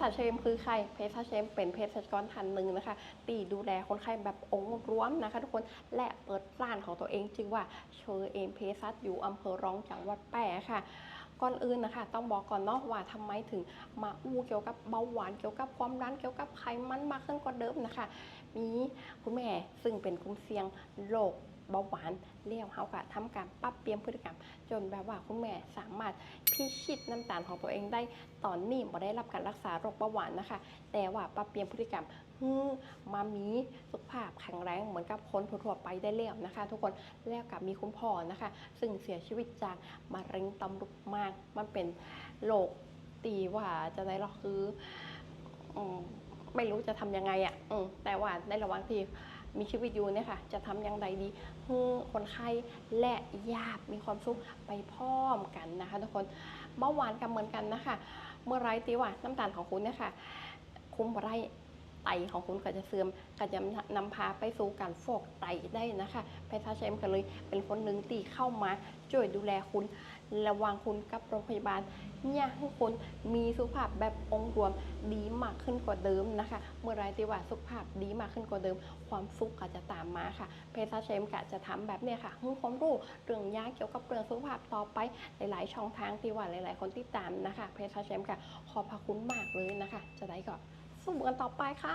สัชเชมคือใครเภสัชเชมเป็นเภสัชกรท่านหนึ่งนะคะตีดูแลคนไข้แบบองค์รวมนะคะ ทุกคนและเปิดร้านของตัวเองจึงว่าเชอเอมเภสัชอยู่อำเภอร้องจังหวัดแปร่ค่ะก่อนอื่นนะคะ ต้องบอกก่อนเนาะว่าทำไมถึงมาอู้เกี่ยวกับเบาหวานเกี่ยวกับความดันเกี่ยวกับไขมันมากขึ้นกว่าเดิมนะคะ มีคุณแม่ซึ่งเป็นกลุ่มเสี่ยงโรค เบาหวานเลี้ยวเขาก็ทำการปรับเปลี่ยนพฤติกรรม จนแบบว่าคุณแม่สามารถพิชิตน้ำตาลของตัวเองได้ตอนนี้บ่ได้รับการรักษาโรคเบาหวานนะคะ แต่ว่าปรับเปลี่ยนพฤติกรรมฮือมามีสุขภาพแข็งแรงเหมือนกับคนทั่วๆไปได้แล้วนะคะ ทุกคนแล้วกับมีคุณพ่อนะคะ ซึ่งเสียชีวิตจากมะเร็งต่อมลูกหมากมันเป็นโรคตีว่าจะได้หรอกคืออไม่รู้จะทำยังไงอะ่ะแต่ว่าในระหว่างที่ มีชีวิตอยู่เนี่ยค่ะ จะทำอย่างไรดีให้คนไข้และญาติมีความสุขไปพร้อมกันนะคะทุกคนเบาหวานกับเหมือนกันนะคะ เมื่อไรตีว่าน้ำตาลของคุณเนี่ยค่ะ คุมไร ไตของคุณก็จะเสื่อมก็จะนำพาไปสู่การฟอกไตได้นะคะแพทย์เชมก็เลยเป็นคนหนึ่งที่เข้ามาช่วยดูแลคุณระวังคุณกับโรงพยาบาลเนี่ยให้คุณมีสุขภาพแบบองค์รวมดีมากขึ้นกว่าเดิมนะคะ เมื่อไรที่ว่าสุขภาพดีมากขึ้นกว่าเดิม ความสุขก็จะตามมาค่ะ เพซาเชมกะจะทำแบบเนี้ยค่ะให้ความรู้เรื่องยาเกี่ยวกับเรื่องสุขภาพต่อไปหลายๆ ช่องทางที่ว่าหลาย ๆ คนติดตามนะคะ เพซาเชมกะขอบพระคุณมากเลยนะคะ จะได้ก็ สู้กันต่อไปค่ะ